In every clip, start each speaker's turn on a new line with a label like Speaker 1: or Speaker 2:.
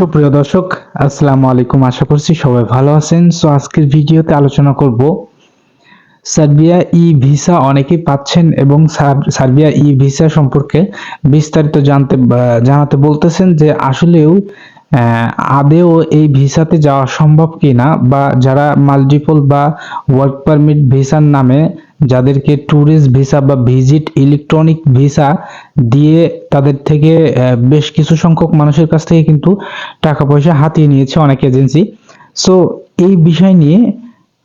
Speaker 1: সুপ্রিয় দর্শক, আসসালামু আলাইকুম। আশা করছি সবাই ভালো আছেন। সো আজকের ভিডিওতে আলোচনা করব সার্বিয়া ই ভিসা অনেকেই পাচ্ছেন এবং সার- সার্বিয়া ই ভিসা সম্পর্কে বিস্তারিত জানতে জানাতে বলতেছেন যে আসলেও আদেও এই ভিসাতে যাওয়া সম্ভব কিনা বা যারা মাল্টিপল বা ওয়ার্ক পারমিট ভিসার নামে যাদেরকে ট্যুরিস্ট ভিসা বা ভিজিট ইলেকট্রনিক ভিসা দিয়ে তাদের থেকে বেশ কিছু সংখ্যক মানুষের কাছ থেকে কিন্তু টাকা পয়সা হাতিয়ে নিয়েছে অনেক এজেন্সি সো এই বিষয় নিয়ে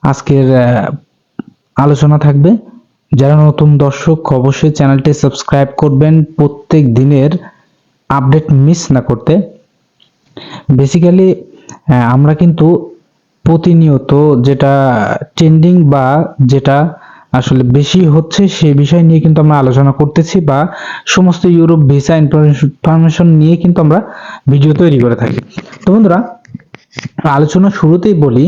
Speaker 1: আজকের আলোচনা থাকবে। যারা নতুন দর্শক, অবশ্যই চ্যানেলটি সাবস্ক্রাইব করবেন। প্রত্যেক দিনের আপডেট মিস না করতে। বেসিক্যালি আমরা কিন্তু প্রতিনিয়ত যেটা ট্রেন্ডিং বা যেটা আসলে বেশি হচ্ছে সেই বিষয় নিয়ে কিন্তু আমরা আলোচনা করতেছি বা সমস্ত ইউরোপ ভিসা ইনফরমেশন নিয়ে কিন্তু আমরা ভিডিও তৈরি করে থাকি। তো বন্ধুরা আলোচনা শুরুতেই বলি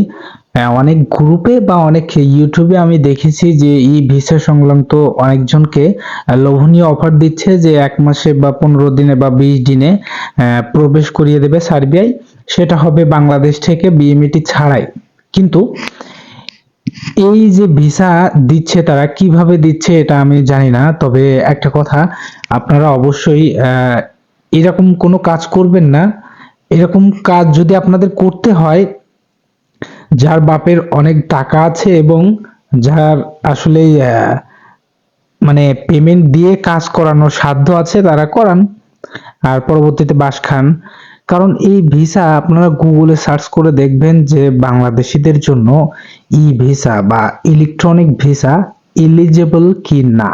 Speaker 1: অনেক গ্রুপে বা অনেক ইউটিউবে আমি দেখেছি যে ই ভিসা সংক্রান্ত অনেকজনকে লোভনীয় অফার দিচ্ছে যে এক মাসে বা পনেরো দিনে বা বিশ দিনে প্রবেশ করিয়ে দেবে সার্বিয়ায়। সেটা হবে বাংলাদেশ থেকে বিএমইটি ছাড়াই। কিন্তু এই যে ভিসা দিচ্ছে তারা, কীভাবে দিচ্ছে এটা আমি জানি না, তবে একটা কথা, আপনারা অবশ্যই এরকম কোনো কাজ করবেন না। এরকম কাজ যদি আপনাদের করতে হয়, যার বাপের অনেক টাকা আছে এবং যার আসলে মানে পেমেন্ট দিয়ে কাজ করানোর সাধ্য আছে, তারা করান। আর পরবর্তীতে বাস খান। কারণ এই ভিসা আপনারা গুগলে সার্চ করে দেখবেন যে বাংলাদেশিদের জন্য ই ভিসা বা ইলেকট্রনিক ভিসা এলিজেবল কি না।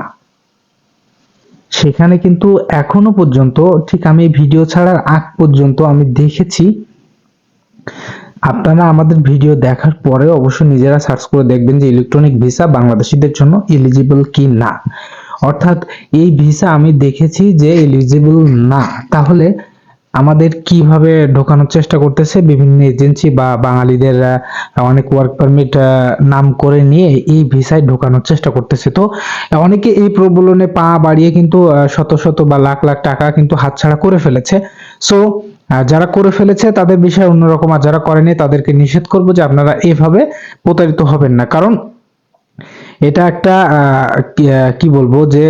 Speaker 1: সেখানে কিন্তু এখনও পর্যন্ত, ঠিক আমি ভিডিও ছাড়ার আগ পর্যন্ত আমি দেখেছি। আপনারা আমাদের ভিডিও দেখার পরে অবশ্যই নিজেরা সার্চ করে দেখবেন যে ইলেকট্রনিক ভিসা বাংলাদেশিদের জন্য এলিজিবল কি না। অর্থাৎ এই ভিসা আমি দেখেছি যে এলিজিবল না। তাহলে আমাদের কীভাবে ঢোকানোর চেষ্টা করতেছে বিভিন্ন এজেন্সি বা বাঙালিদের অনেক ওয়ার্ক পারমিট নাম করে নিয়ে এই ভিসায় ঢোকানোর চেষ্টা করতেছে। তো অনেকে এই প্রবলনে পা বাড়িয়ে কিন্তু শত শত বা লাখ লাখ টাকা কিন্তু হাতছাড়া করে ফেলেছে। সো যারা করে ফেলেছে তাদের বিষয়ে অন্যরকম আর যারা করেনি তাদেরকে নিষেধ করব যে আপনারা এভাবে প্রতারিত হবেন না। কারণ এটা একটা কি- বলব যে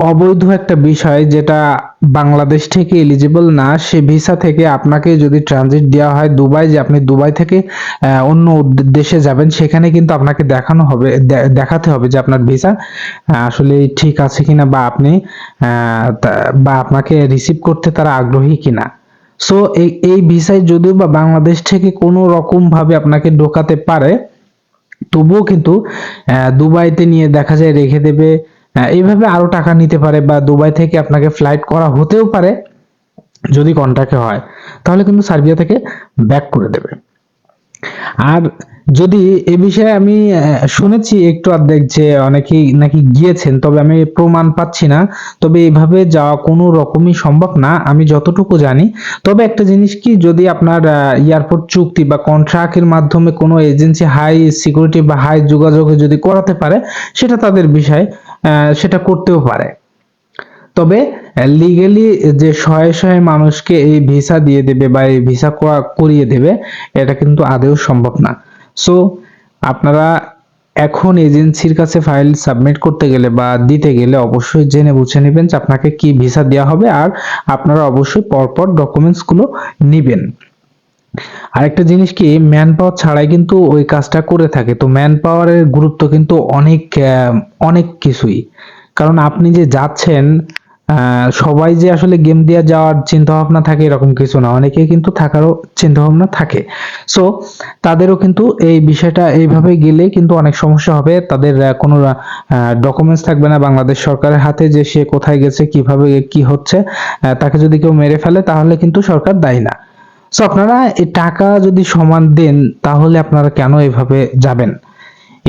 Speaker 1: অবৈধ একটা বিষয় যেটা বাংলাদেশ থেকে এলিজিবল না, সে ভিসা থেকে আপনাকে যদি ট্রানজিট দেওয়া হয় দুবাই, যে আপনি দুবাই থেকে অন্য দেশে যাবেন, সেখানে কিন্তু আপনাকে দেখানো হবে দেখাতে হবে যে আপনার ভিসা আসলে ঠিক আছে কিনা বা আপনি বা আপনাকে রিসিভ করতে তারা আগ্রহী কিনা। সো এই এই ভিসায় যদিও বা বাংলাদেশ থেকে কোনো রকম ভাবে আপনাকে ঢোকাতে পারে তবুও কিন্তু দুবাইতে নিয়ে দেখা যায় রেখে দেবে। এইভাবে আরও টাকা নিতে পারে বা দুবাই থেকে আপনাকে ফ্লাইট করা হতেও পারে যদি কন্ট্রাক্টে হয়। তাহলে কিন্তু সার্বিয়া থেকে ব্যাক করে দেবে। আর যদি এ বিষয়ে আমি শুনেছি একটু অর্ধেক যে অনেকেই নাকি গিয়েছেন, তবে আমি প্রমাণ পাচ্ছি না। তবে এভাবে যাওয়া কোনো রকমই সম্ভব না, আমি যতটুকু জানি। তবে একটা জিনিস কি, যদি আপনার এয়ারপোর্ট চুক্তি বা কন্ট্রাক্টের মাধ্যমে কোনো এজেন্সি হাই সিকিউরিটি বা হাই যোগাযোগে যদি করাতে পারে, সেটা তাদের বিষয় সেটা করতেও পারে। তবে লিগেলি যে শয়ে শয়ে মানুষকে এই ভিসা দিয়ে দেবে বা এই ভিসা করিয়ে দেবে, এটা কিন্তু আদেও সম্ভব না। সো আপনারা এখন এজেন্সির কাছে ফাইল সাবমিট করতে গেলে বা দিতে গেলে অবশ্যই জেনে বুঝে নেবেন যে আপনাকে কি ভিসা দেওয়া হবে আর আপনারা অবশ্যই পরপর ডকুমেন্টসগুলো নেবেন। আরেকটা জিনিস কি ম্যান পাওয়ার ছাড়াই কিন্তু ওই কাজটা করে থাকে। তো ম্যান পাওয়ারের গুরুত্ব কিন্তু অনেক অনেক কিছুই। কারণ আপনি যে যাচ্ছেন সবাই যে আসলে গেম দিয়ে যাওয়ার চিন্তা ভাবনা থাকে এরকম কিছু না। অনেকে কিন্তু থাকারও চিন্তা ভাবনা থাকে। সো তাদেরও কিন্তু এই বিষয়টা এইভাবে গেলে কিন্তু অনেক সমস্যা হবে। তাদের কোনো ডকুমেন্টস থাকবে না বাংলাদেশ সরকারের হাতে যে সে কোথায় গেছে, কীভাবে কি হচ্ছে তাকে যদি কেউ মেরে ফেলে তাহলে কিন্তু সরকার দায়ী না। সো আপনারা এই টাকা যদি সমান দেন তাহলে আপনারা কেন এভাবে যাবেন?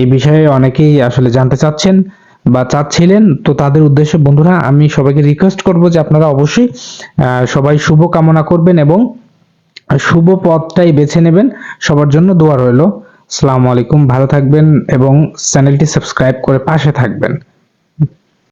Speaker 1: এই বিষয়ে অনেকেই আসলে জানতে চাচ্ছেন। বা চাচ্ছিলেন, তো তাদের উদ্দেশ্যে বন্ধুরা আমি সবাইকে রিকোয়েস্ট করব যে আপনারা অবশ্যই সবাই শুভ কামনা করবেন এবং শুভ পথটাই বেছে নেবেন। সবার জন্য দোয়া রইল। আসসালামু আলাইকুম, ভালো থাকবেন এবং চ্যানেলটি সাবস্ক্রাইব করে পাশে থাকবেন।